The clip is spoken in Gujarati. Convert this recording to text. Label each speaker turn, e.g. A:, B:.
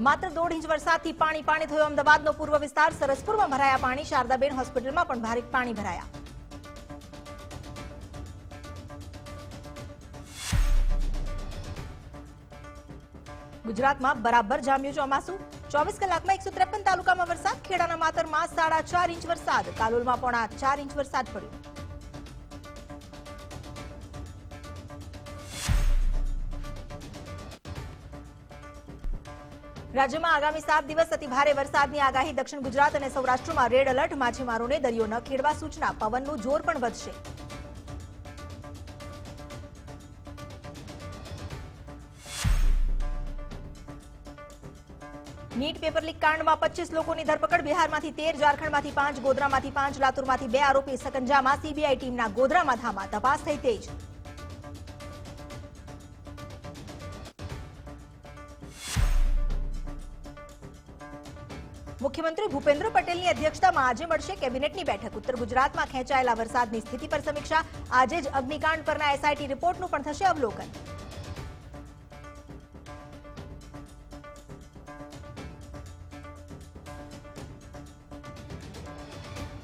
A: માત્ર દોઢ ઇંચ વરસાદથી પાણી પાણી થયું. અમદાવાદનો પૂર્વ વિસ્તાર સરસપુરમાં ભરાયા પાણી. શારદાબેન હોસ્પિટલમાં પણ ભારે પાણી ભરાયા. ગુજરાતમાં બરાબર જામ્યું ચોમાસું. ચોવીસ કલાકમાં એકસો ત્રેપન તાલુકામાં વરસાદ. ખેડાના માતરમાં સાડા ચાર ઇંચ વરસાદ. કાલોલમાં પોણા ચાર ઇંચ વરસાદ પડ્યો. રાજ્યમાં આગામી સાત દિવસ અતિ ભારે વરસાદની આગાહી દક્ષિણ ગુજરાત અને સૌરાષ્ટ્રમાં રેડ એલર્ટ, માછીમારોને દરિયો ન ખેડવા સૂચના, પવનનું જોર પણ વધશે. નીટ પેપર લીક કાંડમાં પચીસ લોકોની ધરપકડ, બિહારમાંથી તેર, ઝારખંડમાંથી પાંચ, ગોધરામાંથી પાંચ, લાતુરમાંથી બે આરોપી, સકંજામાં સીબીઆઈ ટીમના ગોધરામાં ધામા, તપાસ થઈ તેજ. મુખ્યમંત્રી ભૂપેન્દ્ર પટેલની અધ્યક્ષતામાં આજે મળશે કેબિનેટની બેઠક. ઉત્તર ગુજરાતમાં ખેંચાયેલા વરસાદની સ્થિતિ પર સમીક્ષા. આજે જ અગ્નિકાંડ પરના એસઆઈટી રિપોર્ટનું પણ થશે અવલોકન.